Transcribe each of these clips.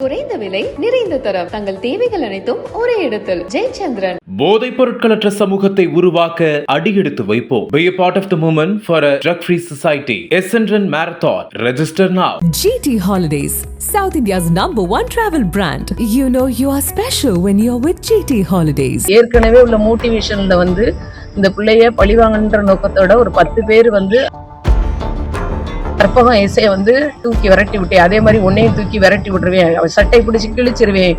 குறைந்த விலை நிறைந்த தரம் தங்கள் தேவைகள் அனைத்தும் ஒரே இடத்தில் ஜெயச்சந்திரன் போதைப் பொருட்களற்ற சமூகத்தை உருவாக்க அடியெடுத்து வைப்போம் Be a part of the movement for a drug-free society. Essendon Marathon. Register now. GT Holidays, South India's number one travel brand. You know you are special when you're with GT Holidays. ஏற்கனவே உள்ள மோட்டிவேஷன்ல வந்து இந்த பிள்ளைய பழிவாங்கன்ற நோக்கத்தோட ஒரு பத்து பேர் வந்து கற்பகம் இசையை வந்து தூக்கி விரட்டி விட்டேன் அதே மாதிரி உன்னையும் தூக்கி விரட்டி விட்டுருவேன். அவன் சட்டை பிடிச்சி கிழிச்சிருவேன்.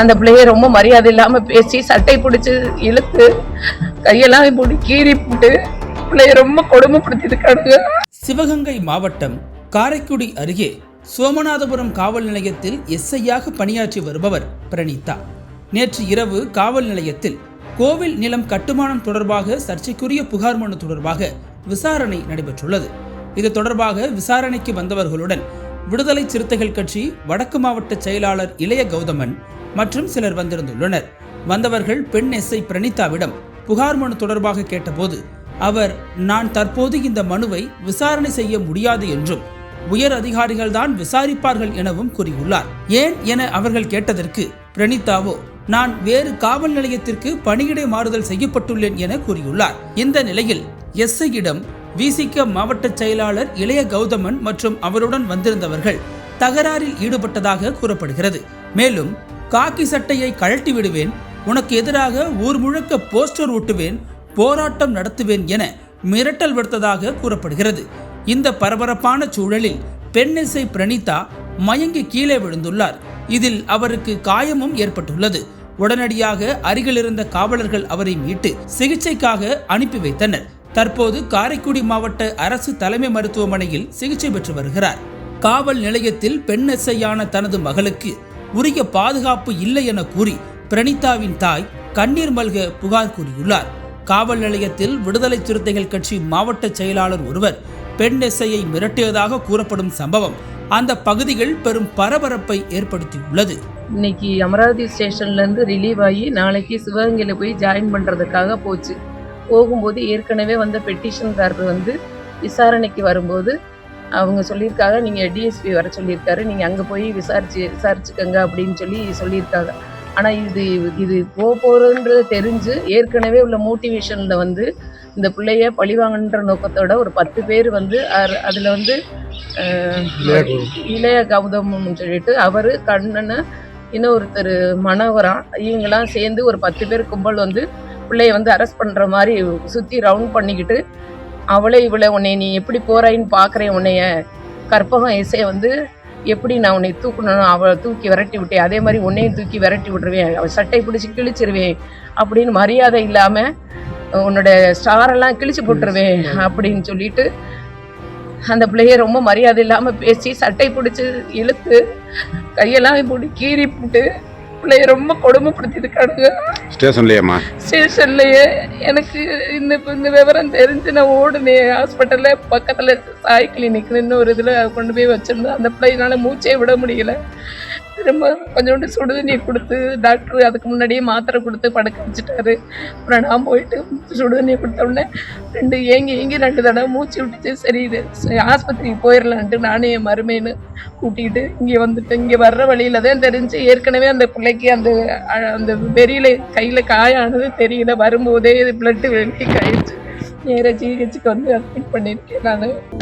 அந்த பிள்ளைய ரொம்ப மரியாதை இல்லாம பேசி சட்டை பிடிச்சி இழுத்து கையெல்லாம் இப்படி கீறி போட்டு பிள்ளைய ரொம்ப கொடுமைப்படுத்திருக்கானுங்க சிவகங்கை மாவட்டம் காரைக்குடி அருகே சோமநாதபுரம் காவல் நிலையத்தில் எஸ்ஐயாக பணியாற்றி வருபவர் பிரணீதா நேற்று இரவு காவல் நிலையத்தில் கோவில் நிலம் கட்டுமானம் தொடர்பாக சர்ச்சைக்குரிய புகார் மனு தொடர்பாக விசாரணை நடைபெற்றுள்ளது. இது தொடர்பாக விசாரணைக்கு வந்தவர்களுடன் விடுதலை சிறுத்தைகள் கட்சி வடக்கு மாவட்ட செயலாளர் இளைய கௌதமன் மற்றும் சிலர் வந்திருந்துள்ளனர். வந்தவர்கள் பெண் எஸ்ஐ பிரணீதாவிடம் புகார் மனு தொடர்பாக கேட்டபோது அவர் நான் தற்போது இந்த மனுவை விசாரணை செய்ய முடியாது என்றும் உயர் அதிகாரிகள் தான் விசாரிப்பார்கள் எனவும் கூறியுள்ளார். ஏன் என அவர்கள் கேட்டதற்கு பிரணீதாவோ நான் வேறு காவல் நிலையத்திற்கு பணியிடை மாறுதல் செய்யப்பட்டுள்ளேன் என கூறியுள்ளார். இந்த நிலையில் எஸ்ஐயிடம் விசிக மாவட்ட செயலாளர் இளைய கௌதமன் மற்றும் அவருடன் வந்திருந்தவர்கள் தகராறில் ஈடுபட்டதாக கூறப்படுகிறது. மேலும் காக்கி சட்டையை கழட்டி விடுவேன் உனக்கு எதிராக ஊர் முழுக்க போஸ்டர் ஒட்டுவேன் போராட்டம் நடத்துவேன் என மிரட்டல் விடுத்ததாக கூறப்படுகிறது. இந்த பரபரப்பான சூழலில் பெண் இசை பிரணீதா மயங்கி கீழே விழுந்துள்ளார். இதில் அவருக்கு காயமும் ஏற்பட்டுள்ளது. உடனடியாக அருகில் இருந்த காவலர்கள் அவரை மீட்டு சிகிச்சைக்காக அனுப்பி வைத்தனர். தற்போது காரைக்குடி மாவட்ட அரசு தலைமை மருத்துவமனையில் சிகிச்சை பெற்று வருகிறார். காவல் நிலையத்தில் பெண் எஸ்ஐயான தனது மகளுக்கு உரிய பாதுகாப்பு இல்லை என கூறி பிரணீதாவின் தாய் கண்ணீர் மல்க புகார் கூறியுள்ளார். காவல் நிலையத்தில் விடுதலை சிறுத்தைகள் கட்சி மாவட்ட செயலாளர் ஒருவர் பெண் எஸ்ஐயை மிரட்டியதாக கூறப்படும் சம்பவம் அந்த பகுதிகள் பெரும் பரபரப்பை ஏற்படுத்தியுள்ளது. இன்னைக்கு அமராவதி ஸ்டேஷன்ல இருந்து ரிலீவ் ஆகி நாளைக்கு சிவகங்கையில போய் ஜாயின் பண்றதுக்காக போச்சு. போகும்போது ஏற்கனவே வந்த பெட்டிஷன்காரர் வந்து விசாரணைக்கு வரும்போது அவங்க சொல்லியிருக்காங்க. நீங்கள் டிஎஸ்பி வர சொல்லியிருக்காரு. நீங்கள் அங்கே போய் விசாரிச்சு விசாரிச்சுக்கங்க அப்படின்னு சொல்லி சொல்லியிருக்காங்க. ஆனால் இது இது போக போகிறதுன்றது தெரிஞ்சு ஏற்கனவே உள்ள மோட்டிவேஷனில் வந்து இந்த பிள்ளைய பழிவாங்கன்ற நோக்கத்தோட ஒரு பத்து பேர் வந்து அதில் வந்து இளைய கௌதம்னு சொல்லிட்டு அவர் கண்ணனை இன்னொருத்தர் மனோகரம் இவங்கெல்லாம் சேர்ந்து ஒரு பத்து பேர் கும்பல் வந்து பிள்ளைய வந்து அரெஸ்ட் பண்ணுற மாதிரி சுற்றி ரவுண்ட் பண்ணிக்கிட்டு அவளே இவளை உன்னை நீ எப்படி போறாயின்னு பார்க்குறேன் உன்னைய கற்பகம் இசைய வந்து எப்படி நான் உன்னை தூக்கணும் அவளை தூக்கி விரட்டி விட்டேன் அதே மாதிரி உன்னையும் தூக்கி விரட்டி விட்டுருவேன் அவள் சட்டை பிடிச்சி கிழிச்சிருவேன் அப்படின்னு மரியாதை இல்லாமல் உன்னோட ஸ்டாரெல்லாம் கிழிச்சு போட்டுருவேன் அப்படின்னு சொல்லிட்டு அந்த பிள்ளைய ரொம்ப மரியாதை இல்லாமல் பேசி சட்டை பிடிச்சி இழுத்து கையெல்லாம் இப்படி கீறி போட்டு பிள்ளைய ரொம்ப கொடுமைப்படுத்திருக்கானுங்க ஸ்டேஷன்லேயேம்மா? ஸ்டேஷன்லயே எனக்கு இந்த இந்த விவரம் தெரிஞ்சு நான் ஓடுனேன் ஹாஸ்பிட்டலில் பக்கத்தில் சாய் கிளினிக்னு ஒரு இதில் கொண்டு போய் வச்சுருந்தேன். அந்த பிள்ளைனால மூச்சே விட முடியல. திரும்ப கொஞ்சோண்டு சுடு தண்ணி கொடுத்து டாக்டர் அதுக்கு முன்னாடியே மாத்திரை கொடுத்து படுக்க வச்சுட்டாரு. அப்புறம் நான் போயிட்டு சுடுதண்ணி கொடுத்த உடனே ரெண்டு ஏங்கி ஏங்கி ரெண்டு தடவை மூச்சு விட்டுச்சு சரி இது சரி, ஆஸ்பத்திரிக்கு போயிடலான்ட்டு நானே என் மருமேன்னு கூட்டிகிட்டு இங்கே வந்துட்டு இங்கே வர்ற வழியில தான் தெரிஞ்சு ஏற்கனவே அந்த பிள்ளைக்கு அந்த அந்த வெறியில கையில் காயானது தெரியல. வரும்போதே பிளட்டு வெளியே காயிடுச்சு. நேராக ஜிஹெச்சுக்கு வந்து அட்மிட் பண்ணியிருக்கேன் நான்.